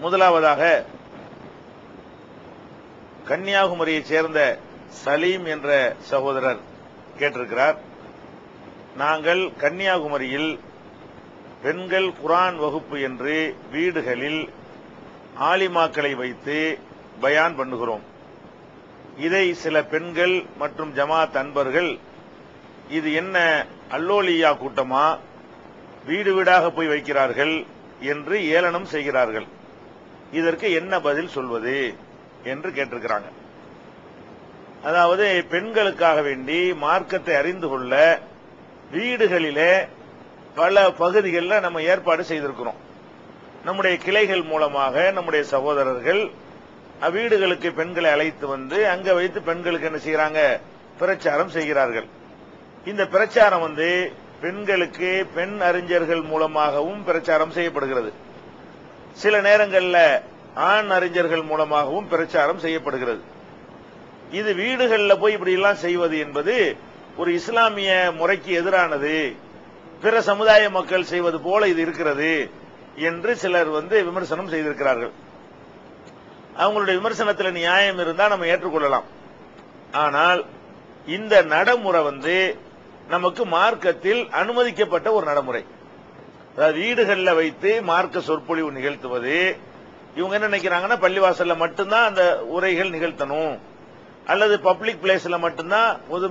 முதலாவதாக கன்னியாகுமரியைச் சேர்ந்த சலீம் என்ற சகோதரர் கேட்டிருக்கிறார். நாங்கள் கன்னியாகுமரியில் பெண்கள் குரான் வகுப்பு என்று வீடுகளில் ஆலிமாக்களை வைத்து பயான் பண்ணுகிறோம். இதை சில பெண்கள் மற்றும் ஜமாத் அன்பர்கள் இது என்ன அல்லோலியா கூட்டமா? வீடு வீடாக போய் வைக்கிறார்கள் என்று ஏளனம் செய்கிறார்கள். இதற்கு என்ன பதில் சொல்வது என்று கேட்டிருக்கிறாங்க. அதாவது பெண்களுக்காக வேண்டி மார்க்கத்தை அறிந்து கொள்ள வீடுகளிலே பல பகுதிகளில் நம்ம ஏற்பாடு செய்திருக்கிறோம். நம்முடைய கிளைகள் மூலமாக நம்முடைய சகோதரர்கள் வீடுகளுக்கு பெண்களை அழைத்து வந்து அங்க வைத்து பெண்களுக்கு என்ன செய்யறாங்க? பிரச்சாரம் செய்கிறார்கள். இந்த பிரச்சாரம் வந்து பெண்களுக்கு பெண் அறிஞர்கள் மூலமாகவும் பிரச்சாரம் செய்யப்படுகிறது. சில நேரங்களில் ஆண் அறிஞர்கள் மூலமாகவும் பிரச்சாரம் செய்யப்படுகிறது. இது வீடுகளில் போய் இப்படி எல்லாம் செய்வது என்பது ஒரு இஸ்லாமிய முறைக்கு எதிரானது பிற சமுதாய மக்கள் செய்வது போல இது இருக்கிறது என்று சிலர் வந்து விமர்சனம் செய்திருக்கிறார்கள். அவங்களுடைய விமர்சனத்தில் நியாயம் இருந்தால் நம்ம ஏற்றுக்கொள்ளலாம். ஆனால் இந்த நடைமுறை வந்து நமக்கு மார்க்கத்தில் அனுமதிக்கப்பட்ட ஒரு நடைமுறை. அதாவது வீடுகளில் வைத்து மார்க்க சொற்பொழிவு நிகழ்த்துவது. இவங்க என்ன நினைக்கிறாங்கன்னா பள்ளிவாசல்ல மட்டும்தான் அந்த உரைகள் நிகழ்த்தணும். அல்லது பப்ளிக் பிளேஸ்ல மட்டும்தான் பொது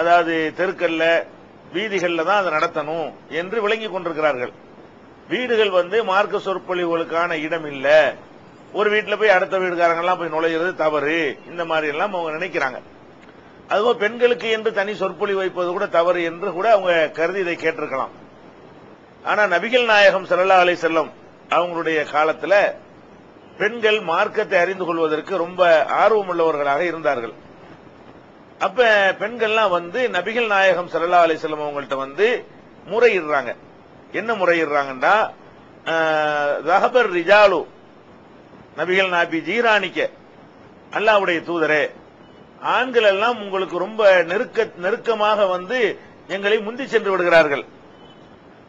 அதாவது தெருக்கல்ல வீதிகளில் தான் அதை நடத்தணும் என்று விளங்கி கொண்டிருக்கிறார்கள். வீடுகள் வந்து மார்க்க சொற்பொழிவுகளுக்கான இடம் இல்ல. ஒரு வீட்டில் போய் அடுத்த வீடுகாரங்கெல்லாம் போய் நுழையிறது தவறு. இந்த மாதிரி எல்லாம் அவங்க நினைக்கிறாங்க. அதுவும் பெண்களுக்கு என்று தனி சொற்பொழி வைப்பது கூட தவறு என்று கூட அவங்க கருதி இதை கேட்டிருக்கலாம். ஆனா நபிகள் நாயகம் ஸல்லல்லாஹு அலை செல்லம் அவங்களுடைய காலத்துல பெண்கள் மார்க்கத்தை அறிந்து கொள்வதற்கு ரொம்ப ஆர்வம் உள்ளவர்களாக இருந்தார்கள். அப்ப பெண்கள்லாம் வந்து நபிகள் நாயகம் ஸல்லல்லாஹு அலை செல்லம் அவங்கள்ட்ட வந்து முறையிடுறாங்க. என்ன முறையிடுறாங்கன்னா ரஹபர் ரிஜாலு நபிகள் நாபி ஜீராணிக்க அல்லாஹ்வுடைய தூதரே ஆண்கள் எல்லாம் உங்களுக்கு ரொம்ப நெருக்க நெருக்கமாக வந்து எங்களை முந்தி சென்று விடுகிறார்கள்.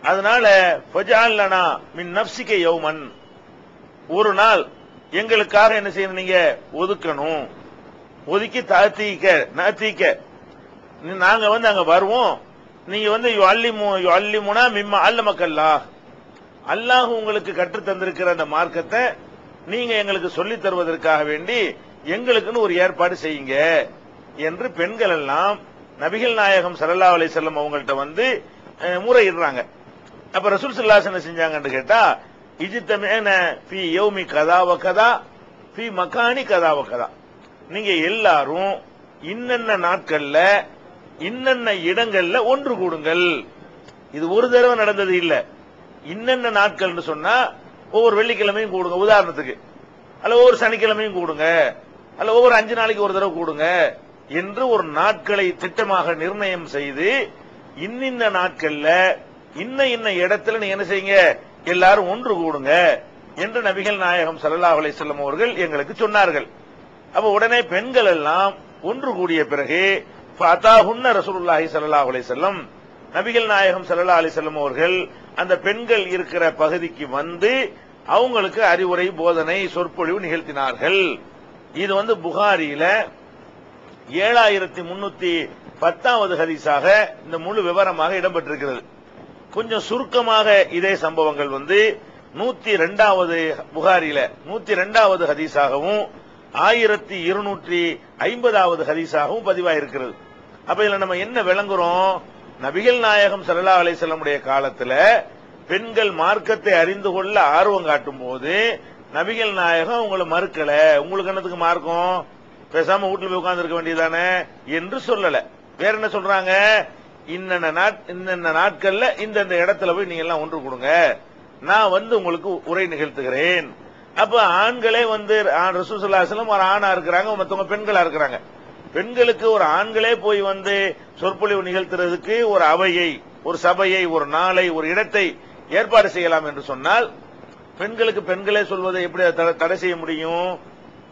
அதனால பஜால்லனா மின் நப்சிக்க யௌமன். ஒரு நாள் எங்களுக்காக என்ன செய்யணும் நீங்க? ஒதுக்கணும். ஒதுக்கி தாத்திக்க நாத்திக்க. நாங்க வந்து அங்க வருவோம். நீங்க வந்து அல்லிமு அல்லிமுனா மிம்ம அல்லமக்கல்லா. அல்லாஹ் உங்களுக்கு கற்றுத் தந்திருக்கிற அந்த மார்க்கத்தை நீங்க எங்களுக்கு சொல்லித் தருவதற்காக வேண்டி எங்களுக்குன்னு ஒரு ஏற்பாடு செய்யுங்க என்று பெண்கள் எல்லாம் நபிகள் நாயகம் ஸல்லல்லாஹு அலை செல்லம் அவங்கள்ட்ட வந்து முறையிடுறாங்க. அப்ப ரசூல் ஸல்லல்லாஹு என்ன செஞ்சாங்கன்னு கேட்டா இஜித்தமேன பி யோமி கதாவ கதா பி மகானி கதாவ கதா. நீங்க எல்லாரும் இன்னென்ன நாட்கள்ல இன்னென்ன இடங்கள்ல ஒன்று கூடுங்கள். இது ஒரு தடவை நடந்தது இல்ல. இன்னென்ன நாட்கள்னு சொன்னா ஒவ்வொரு வெள்ளிக்கிழமையும் கூடுங்க. உதாரணத்துக்கு அல்ல ஒவ்வொரு சனிக்கிழமையும் கூடுங்க. அல்ல ஒவ்வொரு அஞ்சு நாளைக்கு ஒரு தடவை கூடுங்க என்று ஒரு நாட்களை திட்டமாக நிர்ணயம் செய்து இன்னின்ன நாட்கள்ல இன்ன இன்ன இடத்துல நீ என்ன செய்யுங்க? எல்லாரும் ஒன்று கூடுங்க. என்று நபிகள் நாயகம் சல்லா அலைஹி அவர்கள் எங்களுக்கு சொன்னார்கள். அப்ப உடனே பெண்கள் எல்லாம் ஒன்று கூடிய பிறகு ஃபதாஹுன்ன ரசூலுல்லாஹி சல்லா அலைஹி வஸல்லம் நபிகள் நாயகம் சல்லா அலைஹி அவர்கள் அந்த பெண்கள் இருக்கிற பகுதிக்கு வந்து அவங்களுக்கு அறிவுரை போதனை சொற்பொழிவு நிகழ்த்தினார்கள். இது வந்து புகாரியில ஏழாயிரத்தி முன்னூத்தி பத்தாவது ஹதீஸாக இந்த முழு விவரமாக இடம்பெற்றிருக்கிறது. கொஞ்சம் சுருக்கமாக இதே சம்பவங்கள் வந்து நூத்தி ரெண்டாவது புகாரில நூத்தி ரெண்டாவது ஹதீஸாகவும் ஆயிரத்தி இருநூற்றி ஐம்பதாவது ஹதீஸாகவும் பதிவாயிருக்கிறது. அப்ப இதுல நம்ம என்ன விளங்குறோம்? நபிகள் நாயகம் சல்லா அலிசல்லமுடைய காலத்துல பெண்கள் மார்க்கத்தை அறிந்து கொள்ள ஆர்வம் காட்டும் போது நபிகள் நாயகம் உங்களை மறுக்கல. உங்களுக்கு என்னத்துக்கு மார்க்கம்? பேசாம வீட்டுல போய் உட்கார்ந்து இருக்க வேண்டியதானே என்று சொல்லல. வேற என்ன சொல்றாங்க? இன்னென்ன நாட் இன்னென்ன நாட்கள்ல இந்தந்த இடத்துல போய் நீங்க எல்லாம் ஒன்று கொடுங்க. நான் வந்து உங்களுக்கு உரை நிகழ்த்துகிறேன். அப்ப ஆண்களே வந்து ரசூசல்லாசலம் ஒரு ஆணா இருக்கிறாங்க மத்தவங்க பெண்களா இருக்கிறாங்க. பெண்களுக்கு ஒரு ஆண்களே போய் வந்து சொற்பொழிவு நிகழ்த்துறதுக்கு ஒரு அவையை ஒரு சபையை ஒரு நாளை ஒரு இடத்தை ஏற்பாடு செய்யலாம் என்று சொன்னால் பெண்களுக்கு பெண்களே சொல்வதை எப்படி தடை- தடை செய்ய முடியும்?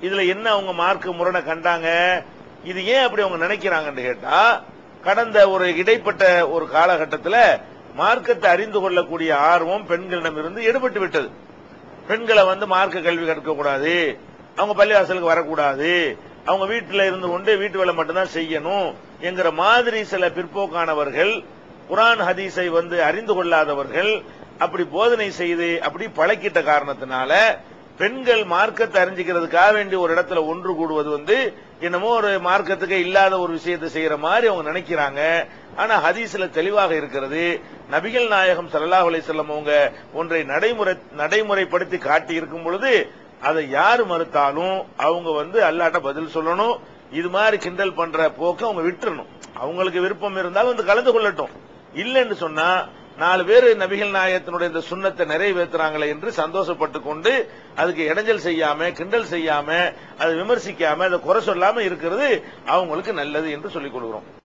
இதுல என்ன அவங்க மார்க் முரணை கண்டாங்க? இது ஏன் அப்படி அவங்க நினைக்கிறாங்கன்னு கேட்டா கடந்த ஒரு இடைப்பட்ட ஒரு காலகட்டத்தில் மார்க்கத்தை அறிந்து கொள்ளக்கூடிய ஆர்வம் பெண்களிடம் இருந்து எடுபட்டு விட்டது. பெண்களை வந்து மார்க்க கல்வி கற்கக்கூடாது அவங்க பள்ளிவாசலுக்கு வரக்கூடாது அவங்க வீட்டில் இருந்து கொண்டு வீட்டு வேலை மட்டும்தான் செய்யணும் என்கிற மாதிரி சில பிற்போக்கானவர்கள் குரான் ஹதீஸை வந்து அறிந்து கொள்ளாதவர்கள் அப்படி போதனை செய்து அப்படி பழக்கிட்ட காரணத்தினால பெண்கள் மார்க்கத்தை அறிஞ்சிக்கிறதுக்காக வேண்டி ஒரு இடத்துல ஒன்று கூடுவது வந்து என்னமோ ஒரு மார்க்கத்துக்கு இல்லாத ஒரு விஷயத்தை செய்யற மாதிரி அவங்க நினைக்கிறாங்க. ஆனா ஹதீஸ்ல தெளிவாக இருக்கிறது நபிகள் நாயகம் சல்லாஹ் அலிசல்லம் அவங்க ஒன்றை நடைமுறை நடைமுறைப்படுத்தி காட்டி இருக்கும் பொழுது அதை யார் மறுத்தாலும் அவங்க வந்து அல்லாட்ட பதில் சொல்லணும். இது மாதிரி கிண்டல் பண்ற போக்க அவங்க விட்டுறணும். அவங்களுக்கு விருப்பம் இருந்தாலும் வந்து கலந்து கொள்ளட்டும். இல்லைன்னு சொன்னா நாலு பேர் நபிகள் நாயகத்தினுடைய இந்த சுண்ணத்தை நிறைவேற்றுறாங்களே என்று சந்தோஷப்பட்டு கொண்டு அதுக்கு இடைஞ்சல் செய்யாம கிண்டல் செய்யாம அதை விமர்சிக்காம அதை குறை சொல்லாம இருக்கிறது அவங்களுக்கு நல்லது என்று சொல்லிக் கொள்கிறோம்.